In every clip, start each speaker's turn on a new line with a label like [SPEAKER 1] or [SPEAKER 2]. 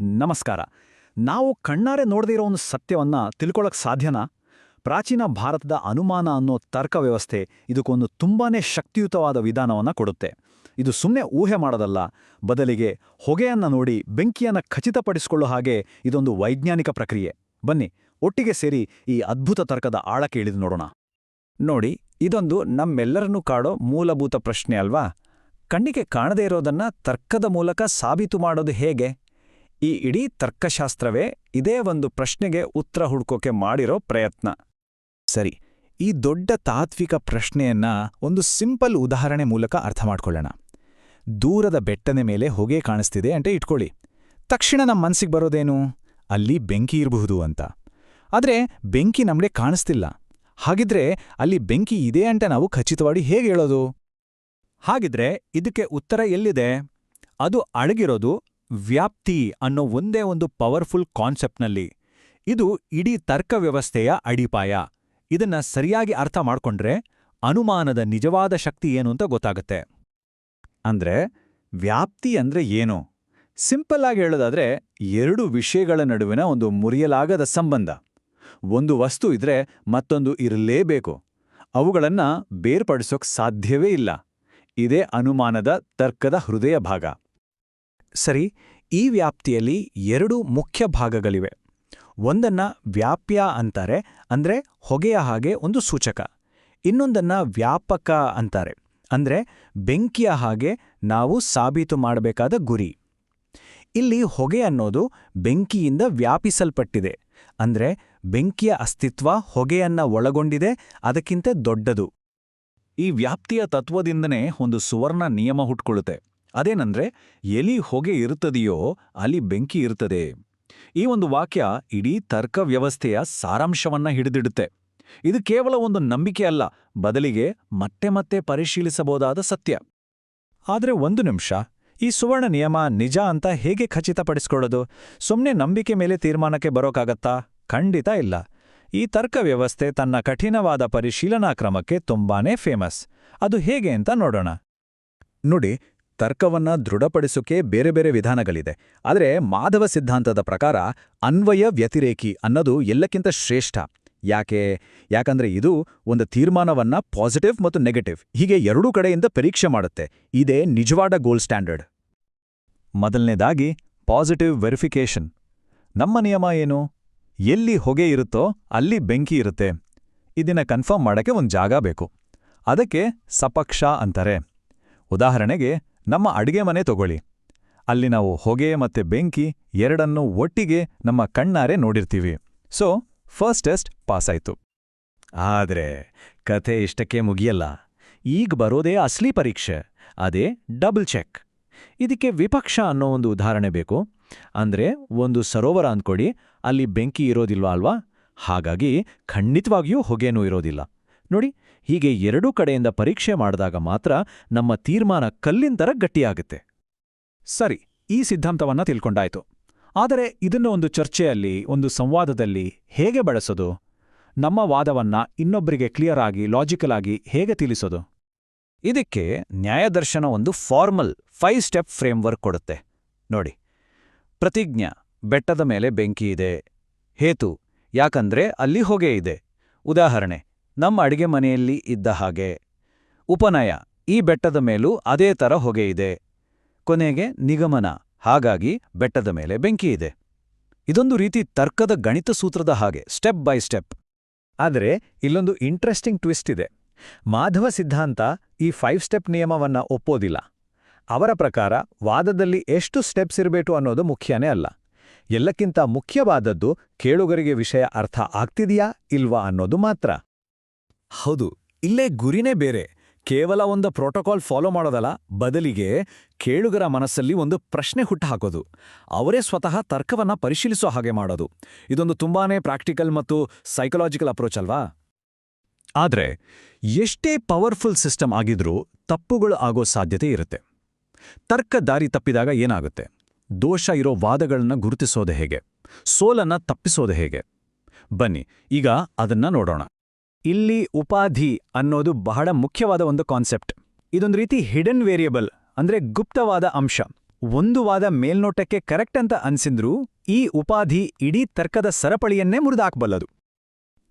[SPEAKER 1] ನಮಸ್ಕಾರ. ನಾವು ಕಣ್ಣಾರೆ ನೋಡದಿರೋ ಒಂದು ಸತ್ಯವನ್ನ ತಿಳ್ಕೊಳಕ್ ಸಾಧ್ಯನಾ? ಪ್ರಾಚೀನ ಭಾರತದ ಅನುಮಾನ ಅನ್ನೋ ತರ್ಕ ವ್ಯವಸ್ಥೆ ಇದಕ್ಕೊಂದು ತುಂಬಾನೇ ಶಕ್ತಿಯುತವಾದ ವಿಧಾನವನ್ನು ಕೊಡುತ್ತೆ. ಇದು ಸುಮ್ಮನೆ ಊಹೆ ಮಾಡೋದಲ್ಲ, ಬದಲಿಗೆ ಹೊಗೆಯನ್ನು ನೋಡಿ ಬೆಂಕಿಯನ್ನ ಖಚಿತಪಡಿಸಿಕೊಳ್ಳೋ ಹಾಗೆ ಇದೊಂದು ವೈಜ್ಞಾನಿಕ ಪ್ರಕ್ರಿಯೆ. ಬನ್ನಿ, ಒಟ್ಟಿಗೆ ಸೇರಿ ಈ ಅದ್ಭುತ ತರ್ಕದ ಆಳಕ್ಕೆ ಕೇಳಿದು ನೋಡೋಣ.
[SPEAKER 2] ನೋಡಿ, ಇದೊಂದು ನಮ್ಮೆಲ್ಲರನ್ನೂ ಕಾಡೋ ಮೂಲಭೂತ ಪ್ರಶ್ನೆ ಅಲ್ವಾ? ಕಣ್ಣಿಗೆ ಕಾಣದೇ ಇರೋದನ್ನ ತರ್ಕದ ಮೂಲಕ ಸಾಬೀತು ಮಾಡೋದು ಹೇಗೆ? ಈ ಇಡೀ ತರ್ಕಶಾಸ್ತ್ರವೇ ಇದೇ ಒಂದು ಪ್ರಶ್ನೆಗೆ ಉತ್ತರ ಹುಡ್ಕೋಕೆ ಮಾಡಿರೋ ಪ್ರಯತ್ನ. ಸರಿ, ಈ ದೊಡ್ಡ ತಾತ್ವಿಕ ಪ್ರಶ್ನೆಯನ್ನ ಒಂದು ಸಿಂಪಲ್ ಉದಾಹರಣೆ ಮೂಲಕ ಅರ್ಥ ಮಾಡ್ಕೊಳ್ಳೋಣ. ದೂರದ ಬೆಟ್ಟನೆ ಮೇಲೆ ಹೊಗೆ ಕಾಣಿಸ್ತಿದೆ ಅಂತ ಇಟ್ಕೊಳ್ಳಿ. ತಕ್ಷಣ ನಮ್ಮ ಮನಸ್ಸಿಗೆ ಬರೋದೇನು? ಅಲ್ಲಿ ಬೆಂಕಿ ಇರಬಹುದು ಅಂತ. ಆದ್ರೆ ಬೆಂಕಿ ನಮಗೆ ಕಾಣಿಸ್ತಿಲ್ಲ. ಹಾಗಿದ್ರೆ ಅಲ್ಲಿ ಬೆಂಕಿ ಇದೆ ಅಂತ ನಾವು ಖಚಿತವಾಗಿ ಹೇಗೆ ಹೇಳೋದು?
[SPEAKER 1] ಹಾಗಿದ್ರೆ ಇದಕ್ಕೆ ಉತ್ತರ ಎಲ್ಲಿದೆ? ಅದು ಅಡಗಿರೋದು ವ್ಯಾಪ್ತಿ ಅನ್ನೋ ಒಂದೇ ಒಂದು ಪವರ್ಫುಲ್ ಕಾನ್ಸೆಪ್ಟ್ನಲ್ಲಿ ಇದು ಇಡೀ ತರ್ಕ ವ್ಯವಸ್ಥೆಯ ಅಡಿಪಾಯ. ಇದನ್ನ ಸರಿಯಾಗಿ ಅರ್ಥ ಮಾಡ್ಕೊಂಡ್ರೆ ಅನುಮಾನದ ನಿಜವಾದ ಶಕ್ತಿ ಏನು ಅಂತ ಗೊತ್ತಾಗತ್ತೆ.
[SPEAKER 2] ಅಂದ್ರೆ ವ್ಯಾಪ್ತಿ ಅಂದ್ರೆ ಏನು? ಸಿಂಪಲ್ ಆಗಿ ಹೇಳೋದಾದ್ರೆ ಎರಡು ವಿಷಯಗಳ ನಡುವಿನ ಒಂದು ಮುರಿಯಲಾಗದ ಸಂಬಂಧ. ಒಂದು ವಸ್ತು ಇದ್ರೆ ಮತ್ತೊಂದು ಇರಲೇಬೇಕು. ಅವುಗಳನ್ನ ಬೇರ್ಪಡಿಸೋಕ್ ಸಾಧ್ಯವೇ ಇಲ್ಲ. ಇದೇ ಅನುಮಾನದ ತರ್ಕದ ಹೃದಯ ಭಾಗ. ಸರಿ, ಈ ವ್ಯಾಪ್ತಿಯಲ್ಲಿ ಎರಡು ಮುಖ್ಯ ಭಾಗಗಳಿವೆ. ಒಂದನ್ನ ವ್ಯಾಪ್ಯ ಅಂತಾರೆ, ಅಂದ್ರೆ ಹೊಗೆಯ ಹಾಗೆ ಒಂದು ಸೂಚಕ. ಇನ್ನೊಂದನ್ನ ವ್ಯಾಪಕ ಅಂತಾರೆ, ಅಂದ್ರೆ ಬೆಂಕಿಯ ಹಾಗೆ ನಾವು ಸಾಬೀತು ಮಾಡಬೇಕಾದ ಗುರಿ. ಇಲ್ಲಿ ಹೊಗೆ ಅನ್ನೋದು ಬೆಂಕಿಯಿಂದ ವ್ಯಾಪಿಸಲ್ಪಟ್ಟಿದೆ, ಅಂದ್ರೆ ಬೆಂಕಿಯ ಅಸ್ತಿತ್ವ ಹೊಗೆಯನ್ನ ಒಳಗೊಂಡಿದೆ, ಅದಕ್ಕಿಂತ ದೊಡ್ಡದು.
[SPEAKER 1] ಈ ವ್ಯಾಪ್ತಿಯ ತತ್ವದಿಂದನೇ ಒಂದು ಸುವರ್ಣ ನಿಯಮ ಹುಟ್ಕೊಳ್ಳುತ್ತೆ. ಅದೇನಂದ್ರೆ, ಎಲಿ ಹೊಗೆ ಇರುತ್ತದೆಯೋ ಅಲ್ಲಿ ಬೆಂಕಿ ಇರುತ್ತದೆ. ಈ ಒಂದು ವಾಕ್ಯ ಇಡೀ ತರ್ಕ ವ್ಯವಸ್ಥೆಯ ಸಾರಾಂಶವನ್ನ ಹಿಡಿದಿಡುತ್ತೆ. ಇದು ಕೇವಲ ಒಂದು ನಂಬಿಕೆ ಅಲ್ಲ, ಬದಲಿಗೆ ಮತ್ತೆ ಮತ್ತೆ ಪರಿಶೀಲಿಸಬಹುದಾದ ಸತ್ಯ.
[SPEAKER 2] ಆದರೆ ಒಂದು ನಿಮಿಷ, ಈ ಸುವರ್ಣ ನಿಯಮ ನಿಜ ಅಂತ ಹೇಗೆ ಖಚಿತಪಡಿಸಿಕೊಳ್ಳೋದು? ಸುಮ್ಮನೆ ನಂಬಿಕೆ ಮೇಲೆ ತೀರ್ಮಾನಕ್ಕೆ ಬರೋಕಾಗತ್ತಾ? ಖಂಡಿತ ಇಲ್ಲ. ಈ ತರ್ಕ ವ್ಯವಸ್ಥೆ ತನ್ನ ಕಠಿಣವಾದ ಪರಿಶೀಲನಾ ಕ್ರಮಕ್ಕೆ ತುಂಬಾನೇ ಫೇಮಸ್ ಅದು ಹೇಗೆ ಅಂತ ನೋಡೋಣ. ನೋಡಿ ತರ್ಕವನ್ನ ದೃಢಪಡಿಸೋಕೆ ಬೇರೆ ಬೇರೆ ವಿಧಾನಗಳಿದೆ. ಆದರೆ ಮಾಧವ ಸಿದ್ಧಾಂತದ ಪ್ರಕಾರ ಅನ್ವಯ ವ್ಯತಿರೇಕಿ ಅನ್ನೋದು ಎಲ್ಲಕ್ಕಿಂತ ಶ್ರೇಷ್ಠ. ಯಾಕೆ? ಯಾಕಂದ್ರೆ ಇದು ಒಂದು ತೀರ್ಮಾನವನ್ನ ಪಾಸಿಟಿವ್ ಮತ್ತು ನೆಗೆಟಿವ್ ಹೀಗೆ ಎರಡೂ ಕಡೆಯಿಂದ ಪರೀಕ್ಷೆ ಮಾಡುತ್ತೆ. ಇದೇ ನಿಜವಾದ ಗೋಲ್ಡ್ ಸ್ಟ್ಯಾಂಡರ್ಡ್ ಮೊದಲನೇದಾಗಿ ಪಾಸಿಟಿವ್ ವೆರಿಫಿಕೇಷನ್ ನಮ್ಮ ನಿಯಮ ಏನು? ಎಲ್ಲಿ ಹೊಗೆ ಇರುತ್ತೋ ಅಲ್ಲಿ ಬೆಂಕಿ ಇರುತ್ತೆ. ಇದನ್ನ ಕನ್ಫರ್ಮ್ ಮಾಡೋಕ್ಕೆ ಒಂದು ಜಾಗ ಬೇಕು. ಅದಕ್ಕೆ ಸಪಕ್ಷ ಅಂತಾರೆ. ಉದಾಹರಣೆಗೆ ನಮ್ಮ ಅಡಿಗೆ ಮನೆ ತಗೊಳ್ಳಿ. ಅಲ್ಲಿ ನಾವು ಹೊಗೆ ಮತ್ತೆ ಬೆಂಕಿ ಎರಡನ್ನೂ ಒಟ್ಟಿಗೆ ನಮ್ಮ ಕಣ್ಣಾರೆ ನೋಡಿರ್ತೀವಿ. ಸೊ ಫಸ್ಟ್ ಟೆಸ್ಟ್ ಪಾಸಾಯ್ತು. ಆದರೆ ಕಥೆ ಇಷ್ಟಕ್ಕೆ ಮುಗಿಯಲ್ಲ. ಈಗ ಬರೋದೇ ಅಸಲಿ ಪರೀಕ್ಷೆ. ಅದೇ ಡಬಲ್ ಚೆಕ್ ಇದಕ್ಕೆ ವಿಪಕ್ಷ ಅನ್ನೋ ಒಂದು ಉದಾಹರಣೆ ಬೇಕು. ಅಂದ್ರೆ ಒಂದು ಸರೋವರ ಅಂದ್ಕೊಡಿ, ಅಲ್ಲಿ ಬೆಂಕಿ ಇರೋದಿಲ್ವಾ ಅಲ್ವಾ? ಹಾಗಾಗಿ ಖಂಡಿತವಾಗಿಯೂ ಹೊಗೆನೂ ಇರೋದಿಲ್ಲ. ನೋಡಿ, ಹೀಗೆ ಎರಡೂ ಕಡೆಯಿಂದ ಪರೀಕ್ಷೆ ಮಾಡಿದಾಗ ಮಾತ್ರ ನಮ್ಮ ತೀರ್ಮಾನ ಕಲ್ಲಿನ ಥರ ಗಟ್ಟಿಯಾಗುತ್ತೆ.
[SPEAKER 1] ಸರಿ, ಈ ಸಿದ್ಧಾಂತವನ್ನ ತಿಳ್ಕೊಂಡಾಯ್ತು. ಆದರೆ ಇದನ್ನು ಒಂದು ಚರ್ಚೆಯಲ್ಲಿ, ಒಂದು ಸಂವಾದದಲ್ಲಿ ಹೇಗೆ ಬಳಸೋದು? ನಮ್ಮ ವಾದವನ್ನ ಇನ್ನೊಬ್ಬರಿಗೆ ಕ್ಲಿಯರ್ ಆಗಿ ಲಾಜಿಕಲ್ ಆಗಿ ಹೇಗೆ ತಿಳಿಸೋದು?
[SPEAKER 2] ಇದಕ್ಕೆ ನ್ಯಾಯದರ್ಶನ ಒಂದು ಫಾರ್ಮಲ್ ಫೈವ್ ಸ್ಟೆಪ್ ಫ್ರೇಮ್ವರ್ಕ್ ಕೊಡುತ್ತೆ. ನೋಡಿ, ಪ್ರತಿಜ್ಞಾ, ಬೆಟ್ಟದ ಮೇಲೆ ಬೆಂಕಿ ಇದೆ, ಹೇತು, ಯಾಕಂದ್ರೆ ಅಲ್ಲಿ ಹೊಗೆ ಇದೆ. ಉದಾಹರಣೆ ನಮ್ಮ ಅಡಿಗೆ ಮನೆಯಲ್ಲಿ ಇದ್ದ ಹಾಗೆ. ಉಪನಯ, ಈ ಬೆಟ್ಟದ ಮೇಲೂ ಅದೇ ಥರ ಹೊಗೆಯಿದೆ ಕೊನೆಗೆ ನಿಗಮನ, ಹಾಗಾಗಿ ಬೆಟ್ಟದ ಮೇಲೆ ಬೆಂಕಿಯಿದೆ ಇದೆ. ಇದೊಂದು ರೀತಿ ತರ್ಕದ ಗಣಿತ ಸೂತ್ರದ ಹಾಗೆ ಸ್ಟೆಪ್ ಬೈ ಸ್ಟೆಪ್ ಆದರೆ, ಇಲ್ಲೊಂದು ಇಂಟ್ರೆಸ್ಟಿಂಗ್ ಟ್ವಿಸ್ಟ್ ಇದೆ. ಮಾಧವ ಸಿದ್ಧಾಂತ ಈ ಫೈವ್ ಸ್ಟೆಪ್ ನಿಯಮವನ್ನ ಒಪ್ಪೋದಿಲ್ಲ. ಅವರ ಪ್ರಕಾರ ವಾದದಲ್ಲಿ ಎಷ್ಟು ಸ್ಟೆಪ್ಸ್ ಇರಬೇಕು ಅನ್ನೋದು ಮುಖ್ಯನೇ ಅಲ್ಲ. ಎಲ್ಲಕ್ಕಿಂತ ಮುಖ್ಯವಾದದ್ದು ಕೇಳುಗರಿಗೆ ವಿಷಯ ಅರ್ಥ ಆಗ್ತಿದೆಯಾ, ಇಲ್ವಾ ಅನ್ನೋದು ಮಾತ್ರ.
[SPEAKER 1] ಹೌದು, ಇಲ್ಲೇ ಗುರಿನೇ ಬೇರೆ. ಕೇವಲ ಒಂದು ಪ್ರೋಟೋಕಾಲ್ ಫಾಲೋ ಮಾಡೋದಲ್ಲ, ಬದಲಿಗೆ ಕೇಳುಗರ ಮನಸ್ಸಲ್ಲಿ ಒಂದು ಪ್ರಶ್ನೆ ಹುಟ್ಟುಹಾಕೋದು ಅವರೇ ಸ್ವತಃ ತರ್ಕವನ್ನ ಪರಿಶೀಲಿಸೋ ಹಾಗೆ ಮಾಡೋದು. ಇದೊಂದು ತುಂಬಾನೇ ಪ್ರಾಕ್ಟಿಕಲ್ ಮತ್ತು ಸೈಕಲಾಜಿಕಲ್ ಅಪ್ರೋಚ್ ಅಲ್ವಾ?
[SPEAKER 2] ಆದ್ರೆ, ಎಷ್ಟೇ ಪವರ್ಫುಲ್ ಸಿಸ್ಟಮ್ ಆಗಿದ್ರೂ ತಪ್ಪುಗಳು ಆಗೋ ಸಾಧ್ಯತೆ ಇರುತ್ತೆ. ತರ್ಕ ದಾರಿ ತಪ್ಪಿದಾಗ ಏನಾಗುತ್ತೆ? ದೋಷ ಇರೋ ವಾದಗಳನ್ನು ಗುರುತಿಸೋದು ಹೇಗೆ? ಸೋಲನ್ನ ತಪ್ಪಿಸೋದು ಹೇಗೆ? ಬನ್ನಿ, ಈಗ ಅದನ್ನ ನೋಡೋಣ.
[SPEAKER 1] ಇಲ್ಲಿ ಉಪಾಧಿ ಅನ್ನೋದು ಬಹಳ ಮುಖ್ಯವಾದ ಒಂದು ಕಾನ್ಸೆಪ್ಟ್ ಇದೊಂದು ರೀತಿ ಹಿಡನ್ ವೇರಿಯಬಲ್ ಅಂದ್ರೆ ಗುಪ್ತವಾದ ಅಂಶ. ಒಂದು ವಾದ ಮೇಲ್ನೋಟಕ್ಕೆ ಕರೆಕ್ಟ್ ಅಂತ ಅನ್ಸಿದ್ರೂ ಈ ಉಪಾಧಿ ಇಡೀ ತರ್ಕದ ಸರಪಳಿಯನ್ನೇ ಮುರಿದಾಕ್ಬಲ್ಲದು.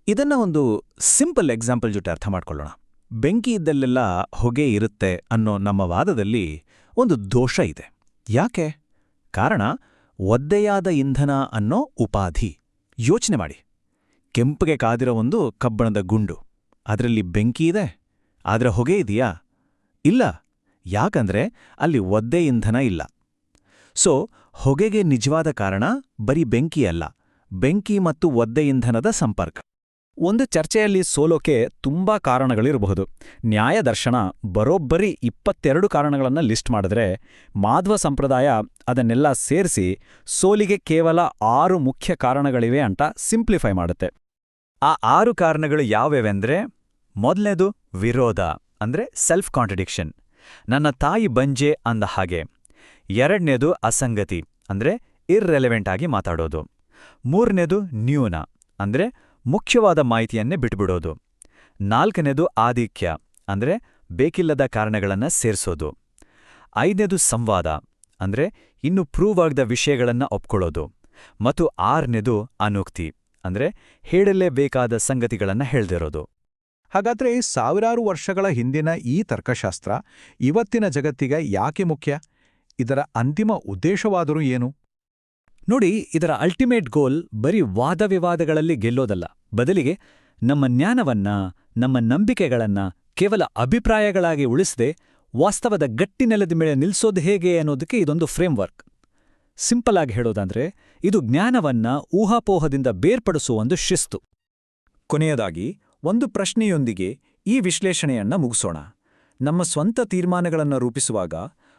[SPEAKER 2] ಇದನ್ನ ಒಂದು ಸಿಂಪಲ್ ಎಕ್ಸಾಂಪಲ್ ಜೊತೆ ಅರ್ಥ ಮಾಡ್ಕೊಳ್ಳೋಣ. ಬೆಂಕಿ ಇದ್ದಲ್ಲೆಲ್ಲ ಹೊಗೆ ಇರುತ್ತೆ ಅನ್ನೋ ನಮ್ಮ ವಾದದಲ್ಲಿ ಒಂದು ದೋಷ ಇದೆ. ಯಾಕೆ? ಕಾರಣ, ಒದ್ದೆಯಾದ ಇಂಧನ ಅನ್ನೋ ಉಪಾಧಿ. ಯೋಚನೆ ಮಾಡಿ. ಕೆಂಪಗೆ ಕಾದಿರೋ ಒಂದು ಕಬ್ಬಣದ ಗುಂಡು. ಅದರಲ್ಲಿ ಬೆಂಕಿ ಇದೆ. ಅದರ ಹೊಗೆ ಇದೆಯಾ? ಇಲ್ಲ. ಯಾಕಂದ್ರೆ ಅಲ್ಲಿ ಒದ್ದೆ ಇಂಧನ ಇಲ್ಲ. ಸೊ, ಹೊಗೆಗೆ ನಿಜವಾದ ಕಾರಣ ಬರೀ ಬೆಂಕಿ ಅಲ್ಲ. ಬೆಂಕಿ ಮತ್ತು ಒದ್ದೆ ಇಂಧನದ ಸಂಪರ್ಕ.
[SPEAKER 1] ಒಂದು ಚರ್ಚೆಯಲ್ಲಿ ಸೋಲೋಕೆ ತುಂಬಾ ಕಾರಣಗಳಿರಬಹುದು. ನ್ಯಾಯದರ್ಶನ ಬರೋಬ್ಬರಿ ಇಪ್ಪತ್ತೆರಡು ಕಾರಣಗಳನ್ನು ಲಿಸ್ಟ್ ಮಾಡಿದ್ರೆ ಮಾಧ್ವ ಸಂಪ್ರದಾಯ ಅದನ್ನೆಲ್ಲ ಸೇರಿಸಿ ಸೋಲಿಗೆ ಕೇವಲ ಆರು ಮುಖ್ಯ ಕಾರಣಗಳಿವೆ ಅಂತ ಸಿಂಪ್ಲಿಫೈ ಮಾಡುತ್ತೆ. ಆ ಆರು ಕಾರಣಗಳು ಯಾವ್ಯಾವೆಂದ್ರೆ, ಮೊದಲನೇದು ವಿರೋಧ, ಅಂದ್ರೆ ಸೆಲ್ಫ್ ಕಾಂಟ್ರಡಿಕ್ಷನ್ ನನ್ನ ತಾಯಿ ಬಂಜೆ ಅಂದ ಹಾಗೆ. ಎರಡನೇದು ಅಸಂಗತಿ, ಅಂದ್ರೆ ಇರ್ರೆಲೆವೆಂಟ್ ಆಗಿ ಮಾತಾಡೋದು. ಮೂರನೇದು ನ್ಯೂನ, ಅಂದ್ರೆ ಮುಖ್ಯವಾದ ಮಾಹಿತಿಯನ್ನೇ ಬಿಟ್ಬಿಡೋದು. ನಾಲ್ಕನೇದು ಆಧಿಕ್ಯ, ಅಂದ್ರೆ ಬೇಕಿಲ್ಲದ ಕಾರಣಗಳನ್ನ ಸೇರಿಸೋದು. ಐದನೇದು ಸಂವಾದ, ಅಂದ್ರೆ ಇನ್ನು ಪ್ರೂವ್ ಆಗದ ವಿಷಯಗಳನ್ನ ಒಪ್ಕೊಳ್ಳೋದು. ಮತ್ತು ಆರನೇದು ಅನೂಕ್ತಿ. ಅಂದ್ರೆ ಹೇಳಲೇಬೇಕಾದ ಸಂಗತಿಗಳನ್ನ ಹೇಳ್ದಿರೋದು.
[SPEAKER 3] ಹಾಗಾದ್ರೆ ಸಾವಿರಾರು ವರ್ಷಗಳ ಹಿಂದಿನ ಈ ತರ್ಕಶಾಸ್ತ್ರ ಇವತ್ತಿನ ಜಗತ್ತಿಗೆ ಯಾಕೆ ಮುಖ್ಯ? ಇದರ ಅಂತಿಮ ಉದ್ದೇಶವಾದರೂ ಏನು?
[SPEAKER 1] ನೋಡಿ, ಇದರ ಅಲ್ಟಿಮೇಟ್ ಗೋಲ್ ಬರೀ ವಾದವಿವಾದಗಳಲ್ಲಿ ಗೆಲ್ಲೋದಲ್ಲ. ಬದಲಿಗೆ ನಮ್ಮ ಜ್ಞಾನವನ್ನ, ನಮ್ಮ ನಂಬಿಕೆಗಳನ್ನ ಕೇವಲ ಅಭಿಪ್ರಾಯಗಳಾಗಿ ಉಳಿಸದೆ ವಾಸ್ತವದ ಗಟ್ಟಿ ನೆಲದ ಮೇಲೆ ನಿಲ್ಲಿಸೋದು ಹೇಗೆ ಅನ್ನೋದಕ್ಕೆ ಇದೊಂದು ಫ್ರೇಮ್ವರ್ಕ್ ಸಿಂಪಲ್ ಆಗಿ ಹೇಳೋದಂದ್ರೆ, ಇದು ಜ್ಞಾನವನ್ನ ಊಹಾಪೋಹದಿಂದ ಬೇರ್ಪಡಿಸುವ ಒಂದು ಶಿಸ್ತು. ಕೊನೆಯದಾಗಿ, ಒಂದು ಪ್ರಶ್ನೆಯೊಂದಿಗೆ ಈ ವಿಶ್ಲೇಷಣೆಯನ್ನ ಮುಗಿಸೋಣ. ನಮ್ಮ ಸ್ವಂತ ತೀರ್ಮಾನಗಳನ್ನು ರೂಪಿಸುವಾಗ,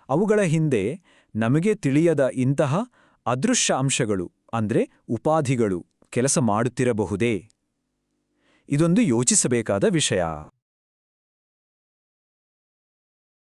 [SPEAKER 1] ಅವುಗಳ ಹಿಂದೆ ನಮಗೆ ತಿಳಿಯದ ಇಂತಹ ಅದೃಶ್ಯ ಅಂಶಗಳು, ಅಂದ್ರೆ ಉಪಾಧಿಗಳು, ಕೆಲಸ ಮಾಡುತ್ತಿರಬಹುದೇ? ಇದೊಂದು ಯೋಚಿಸಬೇಕಾದ ವಿಷಯ.